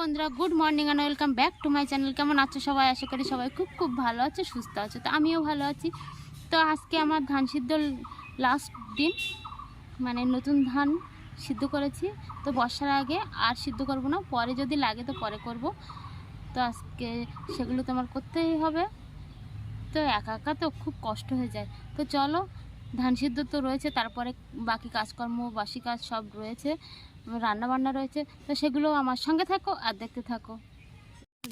বন্ধুরা good morning and welcome back to my channel কেমন আছো সবাই? আশা করি সবাই খুব খুব ভালো আছে, সুস্থ আছে। তো আমিও ভালো আছি। তো আজকে আমার ধান সিদ্ধ লাস্ট দিন মানে নতুন ধান সিদ্ধ করেছি। তো বর্ষার আগে আর সিদ্ধ করব না, পরে যদি লাগে তো পরে করব। তো আজকে সেগুলো তো আমার করতেই হবে। তো একা একা তো খুব কষ্ট হয়ে যায়। তো চলো, ধান সিদ্ধ তো রয়েছে, তারপরে বাকি কাজকর্ম, বাসি কাজ সব রয়েছে। রান্না বান্না রয়েছে, তো সেগুলো আমার সঙ্গে থাকো আর দেখতে থাকো।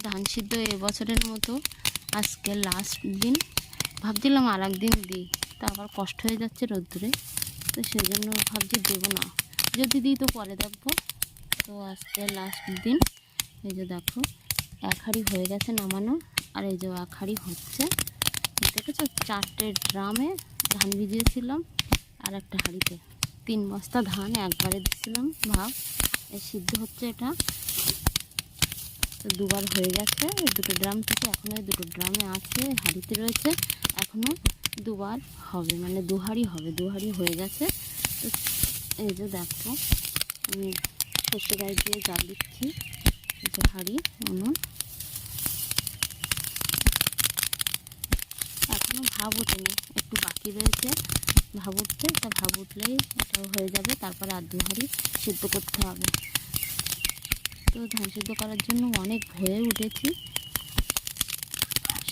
ধান সিদ্ধ এবছরের মতো, আজকে লাস্ট দিন। ভাবছিলাম আর একদিন দিই, তা আবার কষ্ট হয়ে যাচ্ছে রোদ্দুরে, তো সেই জন্য ভাবছি দেবো না। যদি দিই তো পরে দেখব। তো আজকে লাস্ট দিন, এই যে দেখো, এক হাঁড়ি হয়ে গেছে নামানো, আর এই যে এক হাঁড়ি হচ্ছে। দেখেছ? চারটে ড্রামে ধান ভিজিয়েছিলাম, আর একটা হাঁড়িতে। তিন বস্তা ধান একবারে দিচ্ছিলাম ভাব সিদ্ধ হচ্ছে এটা। দুবার হয়ে গেছে দুটো ড্রাম থেকে এখনও দুটো ড্রামে আছে হাঁড়িতে রয়েছে। এখনও দুবার হবে মানে দু হাঁড়ি হবে, দু হাঁড়ি হয়ে গেছে। তো এই যে দেখো, আমি সর্ষে গায়ে দিয়ে জাল দিচ্ছি যে হাঁড়ি, উনুন। এখনও ভাব ওঠেনি, একটু বাকি রয়েছে। ভাব উঠতে তা ভাব উঠলেই এটাও হয়ে যাবে, তারপরে আর দু হাঁড়ি সিদ্ধ করতে হবে। তো ধান সিদ্ধ করার জন্য অনেক ভয়ে উঠেছি,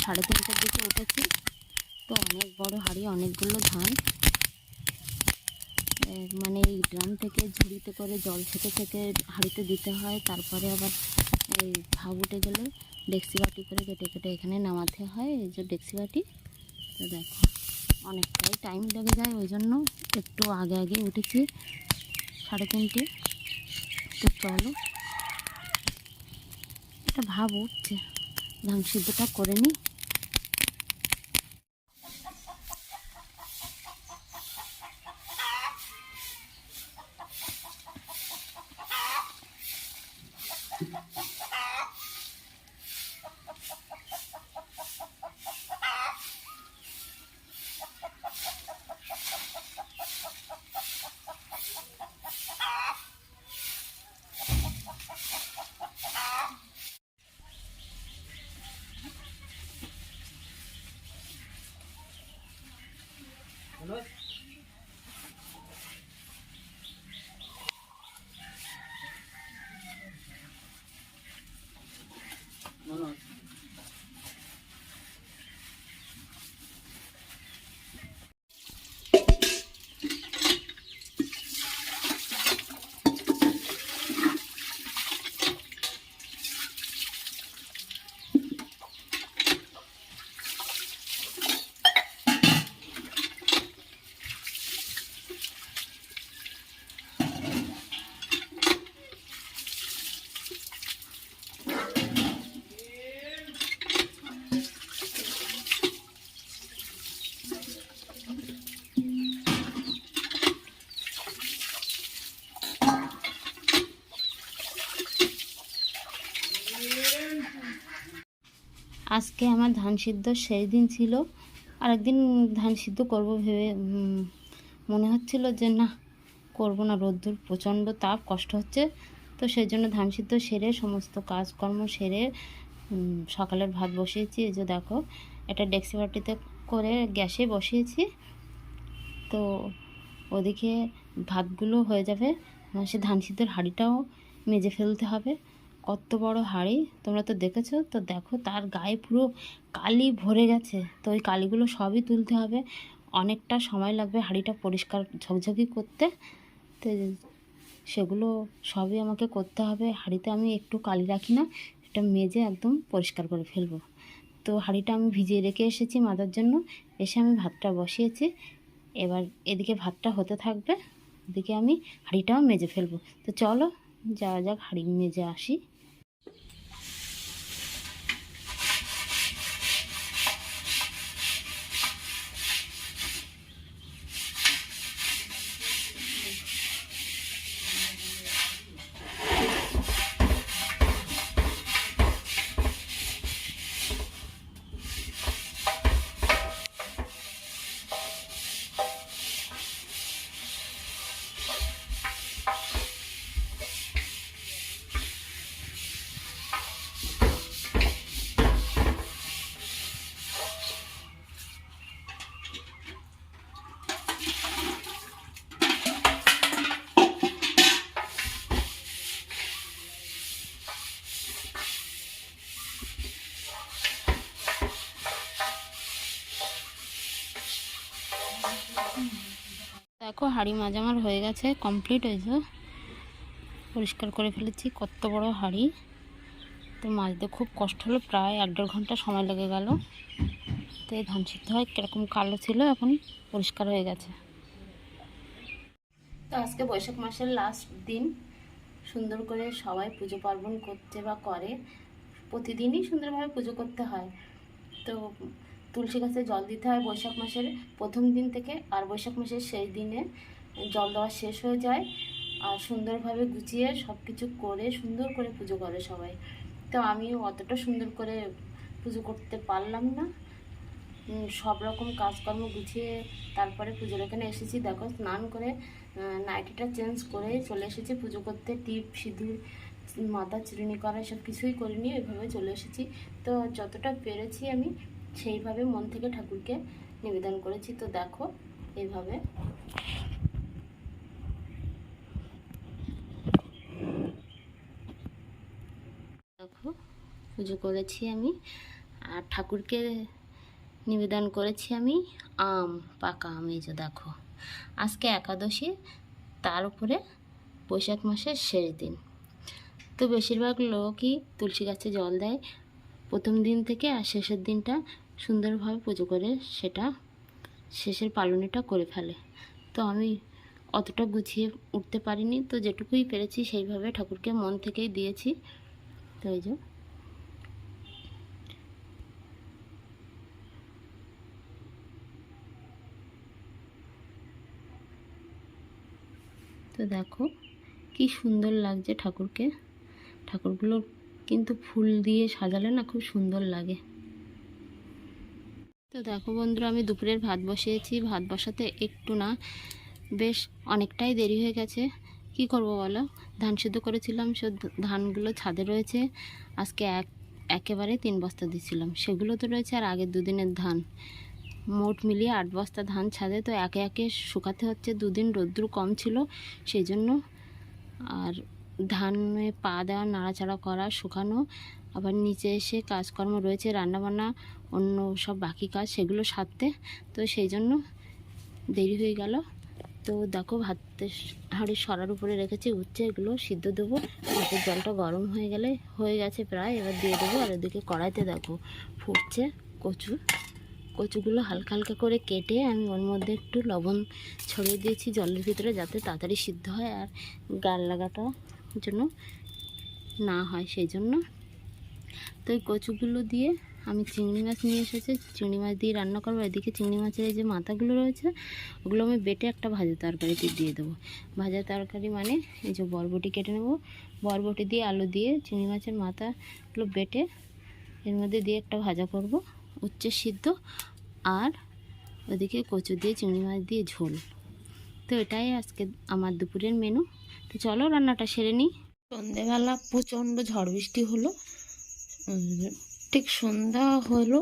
সাড়ে তিনটার দিকে উঠেছি। তো অনেক বড় হাঁড়ি, অনেকগুলো ধান। মানে এই ড্রাম থেকে ঝুড়িতে করে জল থেকে থেকে হাঁড়িতে দিতে হয়, তারপরে আবার এই ভাব উঠে গেলে ডেক্সি বাটি করে কেটে কেটে এখানে নামাতে হয়, এই যে ডেক্সি বাটি। তো দেখো। অনেকটাই টাইম লেগে যায়, ওই জন্য একটু আগে আগে উঠেছি সাড়ে তিনটে। তো চলো। একটা ভাব উঠছে, ধান সিদ্ধটা করে নিই Ano? আজকে আমার ধান সিদ্ধ সেই দিন ছিল। আর একদিন ধান সিদ্ধ করব ভেবে মনে হচ্ছিল যে না, করব না। রোদ্দুর প্রচণ্ড তাপ, কষ্ট হচ্ছে। তো সেই জন্য ধান সিদ্ধ সেরে, সমস্ত কাজকর্ম সেরে সকালের ভাত বসিয়েছি। এই যে দেখো এটা ডেক্সি বাটিতে করে গ্যাসে বসিয়েছি। তো ওদিকে ভাতগুলো হয়ে যাবে। সে ধান সিদ্ধর হাঁড়িটাও মেজে ফেলতে হবে। কত বড় হাঁড়ি? তোমরা তো দেখেছ? তো দেখো, তার গায়ে পুরো কালি ভরে গেছে। তো ওই কালিগুলো সবই তুলতে হবে। অনেকটা সময় লাগবে হাঁড়িটা পরিষ্কার ঝকঝকি করতে। তো সেগুলো সবই আমাকে করতে হবে। হাঁড়িতে আমি একটু কালি রাখি না এটা মেজে একদম পরিষ্কার করে ফেলব। তো হাঁড়িটা আমি ভিজিয়ে রেখে এসেছি মাদার জন্য। এসে আমি ভাতটা বসিয়েছি। এবার এদিকে ভাতটা হতে থাকবে। এদিকে আমি হাঁড়িটাও মেজে ফেলব। তো চলো, যাওয়া যাক, হাঁড়ি মেজে আসি। হাঁড়ি মাছ আমার হয়ে গেছে কমপ্লিট হয়েছে পরিষ্কার করে ফেলেছি, কত বড় হাঁড়ি। তো মাছতে খুব কষ্ট হলো, প্রায় এক দেড় ঘণ্টা সময় লেগে গেল। তো এই ধান সিদ্ধ হয়, কীরকম কালো ছিল, এখন পরিষ্কার হয়ে গেছে। তো আজকে বৈশাখ মাসের লাস্ট দিন। সুন্দর করে সবাই পুজো পার্বণ করতে বা করে, প্রতিদিনই সুন্দরভাবে পুজো করতে হয়। তো তুলসী গাছে জল দিতে হয় বৈশাখ মাসের প্রথম দিন থেকে, আর বৈশাখ মাসের শেষ দিনে জল দেওয়া শেষ হয়ে যায়। আর সুন্দরভাবে গুছিয়ে সব কিছু করে, সুন্দর করে পুজো করে সবাই। তো আমি অতটা সুন্দর করে পুজো করতে পারলাম না। সব রকম কাজকর্ম গুছিয়ে তারপরে পুজোর এখানে এসেছি। দেখো, স্নান করে নাইটিটা চেঞ্জ করে চলে এসেছি পুজো করতে। টিপ, সিঁদুর, মাথা, চিরুনি করা সব কিছুই করিনি ওইভাবে চলে এসেছি। তো যতটা পেরেছি আমি সেইভাবে মন থেকে ঠাকুরকে নিবেদন করেছি। তো দেখো, এইভাবে। দেখো, পুজো করেছি আমি। আর ঠাকুরকে নিবেদন করেছি আমি আম, পাকা আম, এই যে দেখো। আজকে একাদশী, তার উপরে বৈশাখ মাসের শেষ দিন। তো বেশিরভাগ লোকই তুলসী গাছে জল দেয়। প্রথম দিন থেকে আর শেষের দিনটা সুন্দরভাবে পুজো করে সেটা শেষের পালনেটা করে ফেলে। তো আমি অতটা গুছিয়ে উঠতে পারিনি, তো যেটুকুই পেরেছি সেইভাবে ঠাকুরকে মন থেকেই দিয়েছি। তো এই যে। তো দেখো কি সুন্দর লাগছে ঠাকুরকে। ঠাকুরগুলো কিন্তু ফুল দিয়ে সাজালে না খুব সুন্দর লাগে। তো দেখো বন্ধুরা, আমি দুপুরের ভাত বসিয়েছি। ভাত বসাতে একটু না, বেশ অনেকটাই দেরি হয়ে গেছে। কি করব বলো? ধান সিদ্ধ করেছিলাম, সে ধানগুলো ছাদে রয়েছে। আজকে এক, একেবারে তিন বস্তা দিয়েছিলাম। সেগুলো তো রয়েছে আর আগের দুদিনের ধান। মোট মিলিয়ে আট বস্তা ধান ছাদে, তো একে একে শুকাতে হচ্ছে। দুদিন রোদ্দুর কম ছিল সেই জন্য আর ধানে পা দেওয়া, নাড়াচাড়া করা, শুকানো। আবার নিচে এসে কাজকর্ম রয়েছে, রান্নাবান্না অন্য সব বাকি কাজ সেগুলো সারতে। তো সেই জন্য দেরি হয়ে গেল। তো দেখো ভাতের হাঁড়ি সরার উপরে রেখেছি, উচ্ছে এগুলো সিদ্ধ দেবো। ভাতের জলটা গরম হয়ে গেলে, হয়ে গেছে প্রায়, এবার দিয়ে দেবো। আর ওদিকে কড়াইতে দেখো ফুটছে কচু। কচুগুলো হালকা হালকা করে কেটে আমি ওর মধ্যে একটু লবণ ছড়িয়ে দিয়েছি জলের ভিতরে যাতে তাড়াতাড়ি সিদ্ধ হয় আর গাল লাগাটা যেন না হয় সেই জন্য। তো এই কচুগুলো দিয়ে আমি চিংড়ি মাছ নিয়ে এসেছি। চিংড়ি মাছ দিয়ে রান্না করব। এদিকে চিংড়ি মাছের এই যে মাথাগুলো রয়েছে, ওগুলো আমি বেটে একটা ভাজা তরকারিতে দিয়ে দেবো। ভাজা তরকারি মানে এই যে বরবটি কেটে নেব। বরবটি দিয়ে আলু দিয়ে চিংড়ি মাছের মাথাগুলো বেটে এর মধ্যে দিয়ে একটা ভাজা করব। উচ্ছে সিদ্ধ আর ওদিকে কচু দিয়ে চিংড়ি মাছ দিয়ে ঝোল। তো এটাই আজকে আমার দুপুরের মেনু তো চলো রান্নাটা সেরে নিই। সন্ধেবেলা প্রচণ্ড ঝড় বৃষ্টি হলো। ঠিক সন্ধ্যা হলো,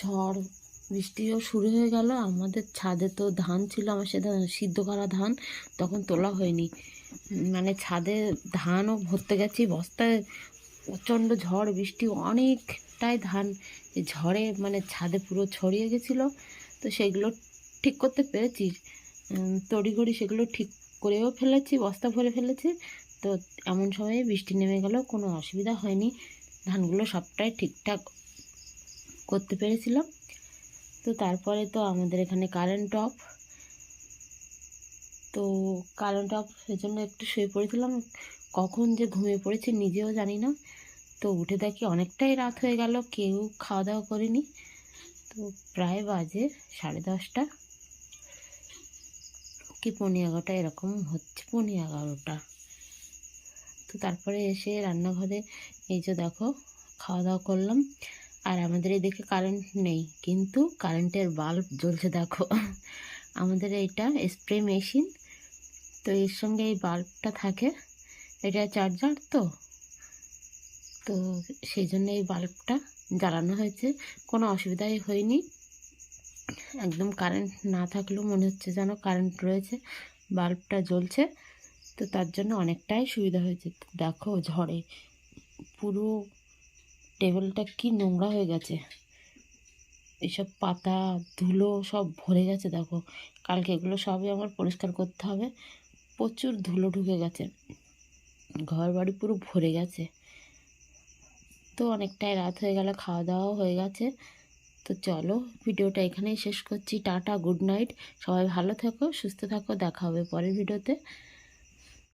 ঝড় বৃষ্টিও শুরু হয়ে গেল। আমাদের ছাদে তো ধান ছিল, আমার সে ধান, সিদ্ধ করা ধান তখন তোলা হয়নি। মানে ছাদে ধানও ভরতে গেছি, বস্তায় প্রচণ্ড ঝড়, বৃষ্টি অনেকটাই ধান ঝড়ে মানে ছাদে পুরো ছড়িয়ে গেছিল। তো সেগুলো ঠিক করতে পেরেছি। তড়িঘড়ি সেগুলো ঠিক করেও ফেলেছি, বস্তা ভরে ফেলেছি। তো এমন সময়ে বৃষ্টি নেমে গেল কোনো অসুবিধা হয়নি। ধানগুলো সবটাই ঠিকঠাক করতে পেরেছিলাম। তো তারপরে তো আমাদের এখানে কারেন্ট অফ তো কারেন্ট অফ সেজন্য একটু শুয়ে পড়েছিলাম। কখন যে ঘুমিয়ে পড়েছি নিজেও জানি না। তো উঠে দেখি অনেকটাই রাত হয়ে গেল, কেউ খাওয়া দাওয়া করেনি। তো প্রায় বাজে সাড়ে দশটা। কি পনেরো এগারোটা এরকম হচ্ছে, পনেরো এগারোটা। তো তারপরে এসে রান্নাঘরে এই যে দেখো খাওয়া দাওয়া করলাম। আর আমাদের এদিকে কারেন্ট নেই, কিন্তু কারেন্টের বাল্ব জ্বলছে দেখো। আমাদের এইটা স্প্রে মেশিন তো এর সঙ্গে এই বাল্বটা থাকে। এটা চার্জার তো তো সেই জন্য এই বাল্বটা জ্বালানো হয়েছে। কোনো অসুবিধাই হয়নি। একদম কারেন্ট না থাকলেও মনে হচ্ছে যেন কারেন্ট রয়েছে বাল্বটা জ্বলছে। তো তার জন্য অনেকটাই সুবিধা হয়েছে। দেখো ঝড়ে পুরো টেবিলটা কি নোংরা হয়ে গেছে। এইসব পাতা, ধুলো সব ভরে গেছে, দেখো। কালকে এগুলো সবই আমার পরিষ্কার করতে হবে। প্রচুর ধুলো ঢুকে গেছে। ঘর বাড়ি পুরো ভরে গেছে। তো অনেকটাই রাত হয়ে গেল খাওয়া দাওয়াও হয়ে গেছে। তো চলো, ভিডিওটা এখানেই শেষ করছি। Tata, good night. সবাই ভালো থেকো, সুস্থ থাকো। দেখা হবে পরের ভিডিওতে।